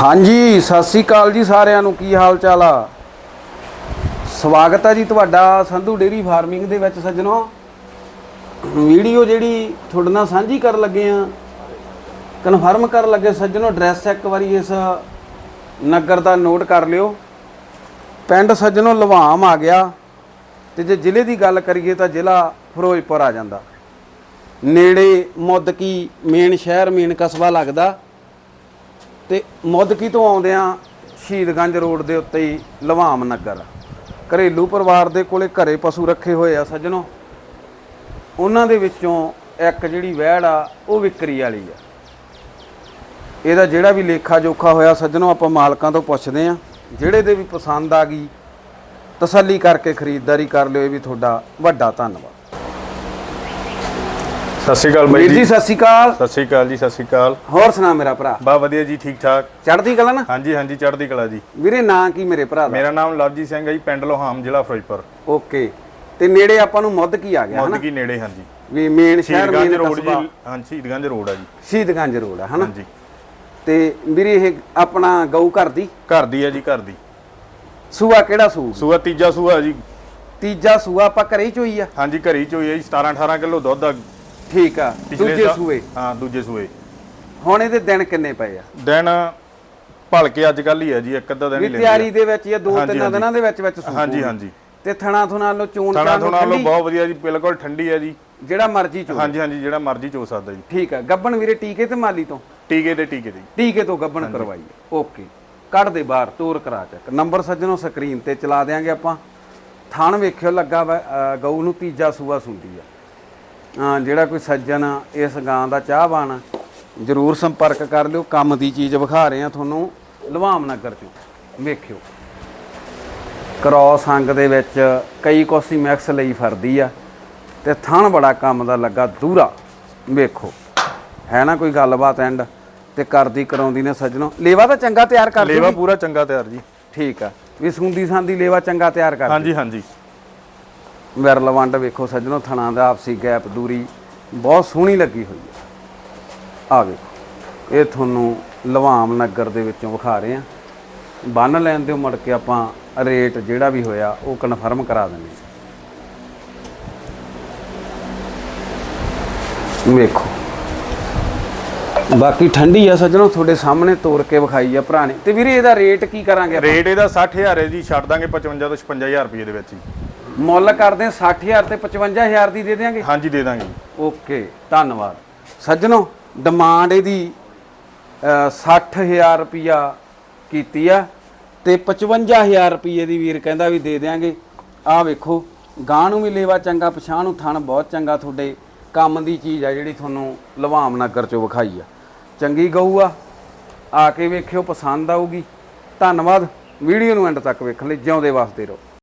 ਹਾਂਜੀ, ਸਤਿ ਸ੍ਰੀ ਅਕਾਲ ਜੀ ਸਾਰਿਆਂ ਨੂੰ। ਕੀ ਹਾਲ ਚਾਲ ਆ? ਸਵਾਗਤ ਹੈ ਜੀ ਤੁਹਾਡਾ ਸੰਧੂ ਡੇਰੀ ਫਾਰਮਿੰਗ ਦੇ ਵਿੱਚ ਸੱਜਣੋ। ਵੀਡੀਓ ਜਿਹੜੀ ਤੁਹਾਡੇ ਨਾਲ ਸਾਂਝੀ ਕਰਨ ਲੱਗੇ ਆ, ਕਨਫਰਮ ਕਰਨ ਲੱਗੇ ਸੱਜਣੋ, ਐਡਰੈਸ ਇੱਕ ਵਾਰੀ ਇਸ ਨਗਰ ਦਾ ਨੋਟ ਕਰ ਲਿਓ। ਪਿੰਡ ਸੱਜਣੋ ਲਵਾਮ ਆ ਗਿਆ ਤੇ ਜੇ ਜ਼ਿਲ੍ਹੇ ਦੀ ਗੱਲ ਕਰੀਏ ਤਾਂ ਜ਼ਿਲ੍ਹਾ ਫਿਰੋਜ਼ਪੁਰ ਆ ਜਾਂਦਾ। ਨੇੜੇ ਮੁੱਦਕੀ ਮੇਨ ਸ਼ਹਿਰ, ਮੇਨ ਕਸਬਾ ਲੱਗਦਾ। ਤੇ ਮੁੱਦਕੀ ਤੋਂ ਆਉਂਦਿਆਂ ਸ਼ਹੀਦਗੰਜ ਰੋਡ ਦੇ ਉੱਤੇ ਹੀ ਲਵਾਮ ਨਗਰ। ਘਰੇਲੂ ਪਰਿਵਾਰ ਦੇ ਕੋਲੇ ਘਰੇ ਪਸ਼ੂ ਰੱਖੇ ਹੋਏ ਆ ਸੱਜਣੋ। ਉਹਨਾਂ ਦੇ ਵਿੱਚੋਂ ਇੱਕ ਜਿਹੜੀ ਵਹਿੜ ਆ, ਉਹ ਵਿਕਰੀ ਵਾਲੀ ਆ। ਇਹਦਾ ਜਿਹੜਾ ਵੀ ਲੇਖਾ ਜੋਖਾ ਹੋਇਆ ਸੱਜਣੋ, ਆਪਾਂ ਮਾਲਕਾਂ ਤੋਂ ਪੁੱਛਦੇ ਆ। ਜਿਹੜੇ ਦੇ ਵੀ ਪਸੰਦ ਆ ਗਈ, ਤਸੱਲੀ ਕਰਕੇ ਖਰੀਦਦਾਰੀ ਕਰ ਲਿਓ, ਇਹ ਵੀ ਤੁਹਾਡਾ ਵੱਡਾ ਧੰਨਵਾਦ। ਸਤਿ ਸ਼੍ਰੀ ਅਕਾਲ ਬਾਈ ਵੀਰ ਜੀ ਸਤਿ ਸ਼੍ਰੀ ਅਕਾਲ। ਸਤਿ ਸ਼੍ਰੀ ਅਕਾਲ ਜੀ ਸਤਿ ਸ਼੍ਰੀ ਅਕਾਲ। ਹੋਰ ਸੁਣਾ ਮੇਰਾ ਭਰਾ। ਬਾ ਵਧੀਆ ਜੀ ਠੀਕ ਠਾਕ। ਚੜ੍ਹਦੀ ਕਲਾ ਨਾ? ਹਾਂਜੀ ਹਾਂਜੀ ਚੜ੍ਹਦੀ ਕਲਾ ਜੀ। ਵੀਰੇ ਨਾਂ ਕੀ ਮੇਰੇ ਭਰਾ ਦਾ? ਮੇਰਾ ਨਾਮ ਲਵਜੀ ਸਿੰਘ ਹੈ ਜੀ ਪਿੰਡ ਲੋਹਾਮ ਜ਼ਿਲ੍ਹਾ ਫਿਰੋਜ਼ਪੁਰ। ਓਕੇ। ਤੇ ਨੇੜੇ ਆਪਾਂ ਨੂੰ ਮੁੱਦ ਕੀ ਆ ਗਿਆ ਹਨਾ? ਮੋਦਕੀ ਨੇੜੇ ਹਾਂਜੀ। ਵੀ ਮੇਨ ਸ਼ਹਿਰ ਸ਼ਹੀਦਗੰਜ ਮੇਨ ਰੋਡ ਕਸਬਾ। ਜੀ ਹਾਂ ਸ਼ਹੀਦਗੰਜ ਰੋਡ ਆ ਜੀ। ਸ਼ਹੀਦਗੰਜ ਰੋਡ ਆ ਹਨਾ? ਹਾਂਜੀ। ਤੇ ਵੀਰੇ ਇਹ ਆਪਣਾ ਗਊ ਘਰ ਦੀ? ਘਰ ਦੀ ਹੈ ਜੀ ਘਰ ਦੀ। ਸੂਆ ਕਿਹੜਾ ਸੂ? ਸੂਆ ਤੀਜਾ ਸੂਆ ਜੀ। ਤੀਜਾ ਸੂਆ ਆਪਾਂ ਘਰੇ ਹੀ ਚੋਈ ਆ? ਹਾਂਜੀ ਘਰੀ ਚ ਹੋਈ ਹੈ ਜੀ 17 18 ਕਿਲੋ ਦੁੱਧ ਆ ਠੀਕ ਆ ਦੂਜੇ ਸਾਲ- ਸੂਏ। ਹਾਂ ਦੂਜੇ ਸੂਏ। ਹੁਣ ਇਹਦੇ ਦਿਨ ਕਿੰਨੇ ਪਏ ਆ? ਦਿਨ ਭਲਕੇ ਅੱਜ ਕੱਲ ਹੀ ਹੈ ਜੀ ਇੱਕ ਅੱਧਾ ਦਿਨ ਵੀ ਹੀ ਤਿਆਰੀ ਲੈਂਦੇ ਦੇ ਵਿੱਚ ਜਾਂ ਦੋ ਹਾਂਜੀ, ਤਿੰਨ ਹਾਂਜੀ। ਦਿਨਾਂ ਦੇ ਵਿੱਚ ਵਿੱਚ ਆ। ਸੂ ਹਾਂਜੀ। ਹਾਂਜੀ। ਤੇ ਥਣਾ ਥੁਣਾ ਲੋ ਚੂਣ ਥਣਾ ਚਾਣ ਥੁਣਾ ਲੋ ਠੰਡੀ, ਬਹੁਤ ਵਧੀਆ ਜੀ ਬਿਲਕੁਲ ਠੰਡੀ ਹੈ ਜੀ। ਜਿਹੜਾ ਮਰਜ਼ੀ ਚੋ ਹਾਂਜੀ ਹਾਂਜੀ ਜਿਹੜਾ ਮਰਜ਼ੀ ਚੋ ਸਕਦਾ ਜੀ। ਠੀਕ ਆ। ਗੱਬਣ ਵੀਰੇ ਟੀਕੇ ਤੇ ਮਾਲੀ ਤੋਂ? ਟੀਕੇ ਤੇ ਟੀਕੇ ਤੇ ਟੀਕੇ ਤੋਂ ਗੱਬਣ ਕਰਵਾਈ ਓਕੇ। ਕੱਢ ਦੇ ਬਾਹਰ ਤੋਰ ਕਰਾ ਚੱਕ। ਨੰਬਰ ਸੱਜਣੋ ਸਕਰੀਨ ਤੇ ਚਲਾ ਦਿਆਂਗੇ ਆਪਾਂ। ਥਣ ਵੇਖਿਓ ਲੱਗਾ ਵਾ, ਅ, ਗਊ ਨੂੰ ਤੀਜਾ ਸੂਆ ਸੁੰਦੀ ਆ। ਜਿਹੜਾ ਕੋਈ ਸੱਜਣ ਇਸ ਗਾਂ ਦਾ ਚਾਹਵਾਨ ਜਰੂਰ ਸੰਪਰਕ ਕਰ ਲਿਓ ਕੰਮ ਦੀ ਚੀਜ਼ ਵਿਖਾ ਰਹੇ ਆ ਤੁਹਾਨੂੰ ਲਵਾਮ ਨਗਰ ਚੋਂ। ਵੇਖਿਓ। ਕ੍ਰੋਸ ਅੰਗ ਦੇ ਵਿੱਚ ਕਈ ਕੋਸੀ ਮੈਕਸ ਲਈ ਫਰਦੀ ਆ ਤੇ ਥਣ ਬੜਾ ਕੰਮ ਦਾ ਲੱਗਾ ਦੂਰਾ। ਵੇਖੋ। ਹੈ ਨਾ ਕੋਈ ਗੱਲਬਾਤ ਐਂਡ ਤੇ ਕਰਦੀ ਕਰਾਉਂਦੀ ਨੇ ਸੱਜਣੋ। ਲੇਵਾ ਤਾਂ ਚੰਗਾ ਤਿਆਰ ਕਰ ਲੇਵਾ ਪੂਰਾ ਚੰਗਾ ਤਿਆਰ ਜੀ। ਠੀਕ ਆ। ਵੀ ਸੁੰਦੀ ਸਾਂਦੀ ਲੇਵਾ ਚੰਗਾ ਤਿਆਰ ਕਰ ਹਾਂਜੀ ਹਾਂਜੀ। ਵਿਰਲ ਵੰਡ ਵੇਖੋ ਸੱਜਣੋ, ਥਣਾ ਦਾ ਆਪਸੀ ਗੈਪ, ਦੂਰੀ, ਬਹੁਤ ਸੋਹਣੀ ਲੱਗੀ ਹੋਈ ਹੈ। ਆ ਵੇਖੋ, ਇਹ ਤੁਹਾਨੂੰ ਲਵਾਮ ਨਗਰ ਦੇ ਵਿੱਚੋਂ ਵਿਖਾ ਰਹੇ ਆ ਬੰਨ ਲੈਣ ਦਿਓ ਮੁੜ ਕੇ ਆਪਾਂ ਰੇਟ ਜਿਹੜਾ ਵੀ ਹੋਇਆ, ਉਹ ਕਨਫਰਮ ਕਰਾ ਦਿੰਦੇ ਵੇਖੋ। ਬਾਕੀ ਠੰਡੀ ਆ ਸੱਜਣੋ, ਤੁਹਾਡੇ ਸਾਹਮਣੇ ਤੋੜ ਕੇ ਵਿਖਾਈ ਆ ਭਰਾ ਨੇ। ਤੇ ਵੀਰੇ, ਇਹਦਾ ਰੇਟ ਕੀ ਕਰਾਂਗੇ ਆਪਾਂ? ਰੇਟ ਇਹਦਾ 60000 ਹੈ ਜੀ, ਛੱਡ ਦਾਂਗੇ 55 ਤੋਂ 56000 ਰੁਪਏ ਦੇ ਵਿੱਚ ਜੀ ਮੁੱਲ ਕਰਦੇ ਆ 60000 ਤੇ 55000 ਦੀ ਦੇ ਦਿਆਂਗੇ? ਹਾਂਜੀ ਦੇ ਦਾਂਗੇ। ਜੀ ਓਕੇ ਧੰਨਵਾਦ। ਸੱਜਣੋ ਡਿਮਾਂਡ ਇਹਦੀ ਅ, 60000 ਰੁਪਿਆ ਕੀਤੀ ਆ ਤੇ 55000 ਰੁਪਏ ਦੀ ਵੀਰ ਕਹਿੰਦਾ ਵੀ ਦੇ ਦਿਆਂਗੇ। ਆਹ ਵੇਖੋ ਗਾਂ ਨੂੰ ਵੀ ਲੇਵਾ ਚੰਗਾ ਪਛਾਣ ਨੂੰ ਥਣ ਬਹੁਤ ਚੰਗਾ ਤੁਹਾਡੇ ਕੰਮ ਦੀ ਚੀਜ਼ ਆ ਜਿਹੜੀ ਤੁਹਾਨੂੰ ਲਵਾਮ ਨਗਰ ਚੋਂ ਵਿਖਾਈ ਆ। ਚੰਗੀ ਗਊ ਆ ਆ ਕੇ ਵੇਖਿਓ ਪਸੰਦ ਆਊਗੀ। ਧੰਨਵਾਦ ਵੀਡੀਓ ਨੂੰ ਐਂਡ ਤੱਕ ਵੇਖਣ ਲਈ ਜਿਉਂਦੇ ਵਾਸਤੇ ਰਹੋ।